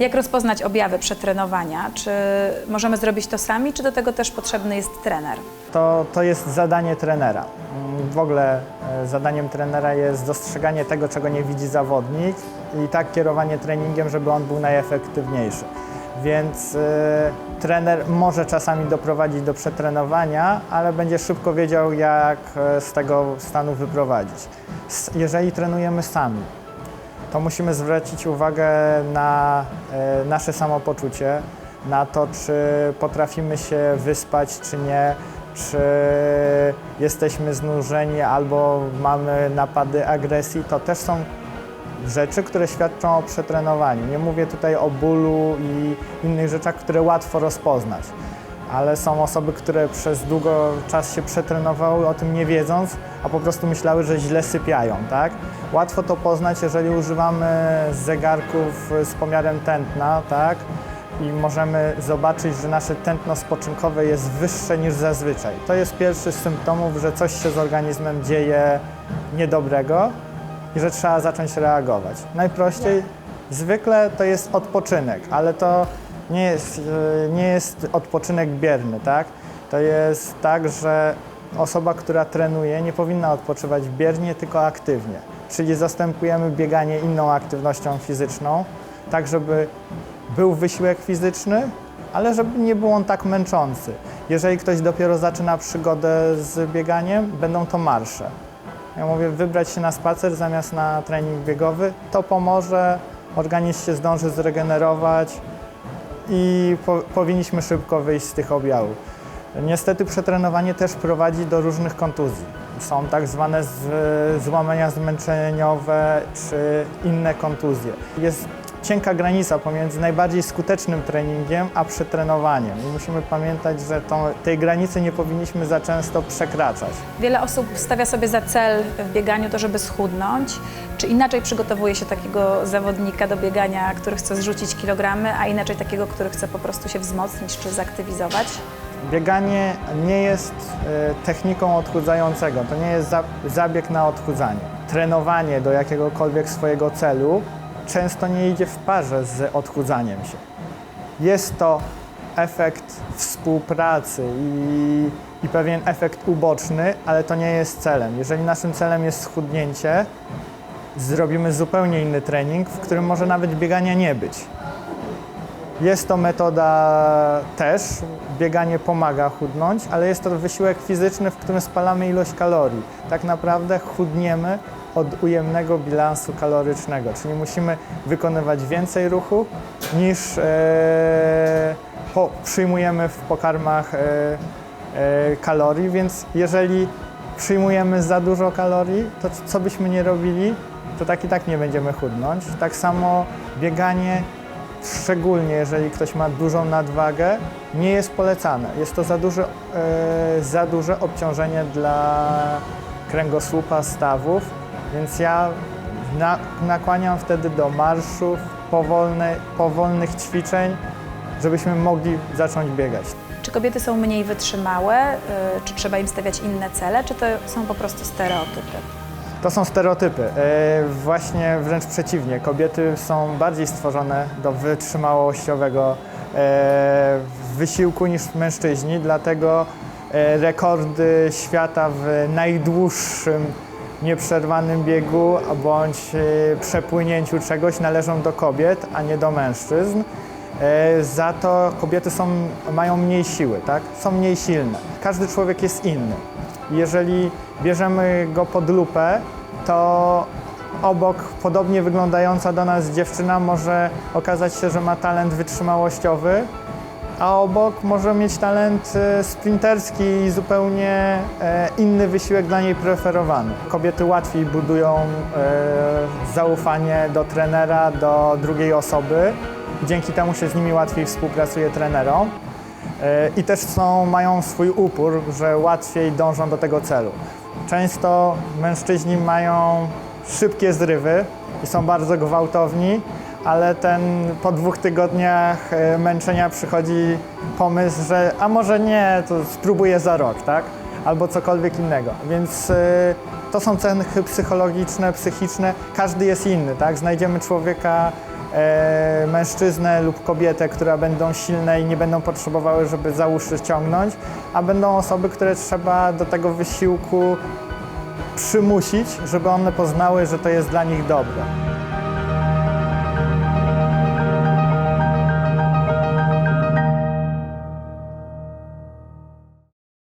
Jak rozpoznać objawy przetrenowania? Czy możemy zrobić to sami, czy do tego też potrzebny jest trener? To, to jest zadanie trenera. W ogóle e, zadaniem trenera jest dostrzeganie tego, czego nie widzi zawodnik i tak kierowanie treningiem, żeby on był najefektywniejszy. Więc e, trener może czasami doprowadzić do przetrenowania, ale będzie szybko wiedział, jak e, z tego stanu wyprowadzić. Jeżeli trenujemy sami, to musimy zwrócić uwagę na e, nasze samopoczucie, na to, czy potrafimy się wyspać, czy nie, czy jesteśmy znużeni albo mamy napady agresji. To też są rzeczy, które świadczą o przetrenowaniu. Nie mówię tutaj o bólu i innych rzeczach, które łatwo rozpoznać. Ale są osoby, które przez długo czas się przetrenowały, o tym nie wiedząc, a po prostu myślały, że źle sypiają, tak? Łatwo to poznać, jeżeli używamy zegarków z pomiarem tętna, tak? I możemy zobaczyć, że nasze tętno spoczynkowe jest wyższe niż zazwyczaj. To jest pierwszy z symptomów, że coś się z organizmem dzieje niedobrego i że trzeba zacząć reagować. Najprościej, zwykle to jest odpoczynek, ale to nie jest, e, nie jest odpoczynek bierny, tak? To jest tak, że osoba, która trenuje, nie powinna odpoczywać biernie, tylko aktywnie. Czyli zastępujemy bieganie inną aktywnością fizyczną, tak żeby był wysiłek fizyczny, ale żeby nie był on tak męczący. Jeżeli ktoś dopiero zaczyna przygodę z bieganiem, będą to marsze. Ja mówię, wybrać się na spacer zamiast na trening biegowy, to pomoże, organizm się zdąży zregenerować i po, powinniśmy szybko wyjść z tych objawów. Niestety przetrenowanie też prowadzi do różnych kontuzji. Są tak zwane z, złamania zmęczeniowe czy inne kontuzje. Jest cienka granica pomiędzy najbardziej skutecznym treningiem a przetrenowaniem. I musimy pamiętać, że tą, tej granicy nie powinniśmy za często przekraczać. Wiele osób stawia sobie za cel w bieganiu to, żeby schudnąć. Czy inaczej przygotowuje się takiego zawodnika do biegania, który chce zrzucić kilogramy, a inaczej takiego, który chce po prostu się wzmocnić czy zaktywizować? Bieganie nie jest e, techniką odchudzającego, to nie jest za, zabieg na odchudzanie. Trenowanie do jakiegokolwiek swojego celu często nie idzie w parze z odchudzaniem się. Jest to efekt współpracy i, i pewien efekt uboczny, ale to nie jest celem. Jeżeli naszym celem jest schudnięcie, zrobimy zupełnie inny trening, w którym może nawet biegania nie być. Jest to metoda też, bieganie pomaga chudnąć, ale jest to wysiłek fizyczny, w którym spalamy ilość kalorii. Tak naprawdę chudniemy od ujemnego bilansu kalorycznego, czyli musimy wykonywać więcej ruchu niż e, po, przyjmujemy w pokarmach e, kalorii, więc jeżeli przyjmujemy za dużo kalorii, to co byśmy nie robili, to tak i tak nie będziemy chudnąć. Tak samo bieganie szczególnie jeżeli ktoś ma dużą nadwagę, nie jest polecane. Jest to za duże, e, za duże obciążenie dla kręgosłupa, stawów, więc ja na, nakłaniam wtedy do marszów, powolne, powolnych ćwiczeń, żebyśmy mogli zacząć biegać. Czy kobiety są mniej wytrzymałe? y, Czy trzeba im stawiać inne cele? Czy to są po prostu stereotypy? To są stereotypy. E, Właśnie wręcz przeciwnie. Kobiety są bardziej stworzone do wytrzymałościowego e, wysiłku niż mężczyźni, dlatego e, rekordy świata w najdłuższym nieprzerwanym biegu bądź przepłynięciu czegoś należą do kobiet, a nie do mężczyzn. Za to kobiety są, mają mniej siły, tak? są mniej silne. Każdy człowiek jest inny. Jeżeli bierzemy go pod lupę, to obok podobnie wyglądająca do nas dziewczyna może okazać się, że ma talent wytrzymałościowy, a obok może mieć talent e, sprinterski i zupełnie e, inny wysiłek dla niej preferowany. Kobiety łatwiej budują e, zaufanie do trenera, do drugiej osoby. Dzięki temu się z nimi łatwiej współpracuje trenerom. E, I też są, mają swój upór, że łatwiej dążą do tego celu. Często mężczyźni mają szybkie zrywy i są bardzo gwałtowni, ale ten po dwóch tygodniach e, męczenia przychodzi pomysł, że a może nie, to spróbuję za rok, tak? Albo cokolwiek innego. Więc e, to są cechy psychologiczne, psychiczne. Każdy jest inny, tak? Znajdziemy człowieka mężczyznę lub kobietę, które będą silne i nie będą potrzebowały, żeby za uszy ciągnąć, a będą osoby, które trzeba do tego wysiłku przymusić, żeby one poznały, że to jest dla nich dobre.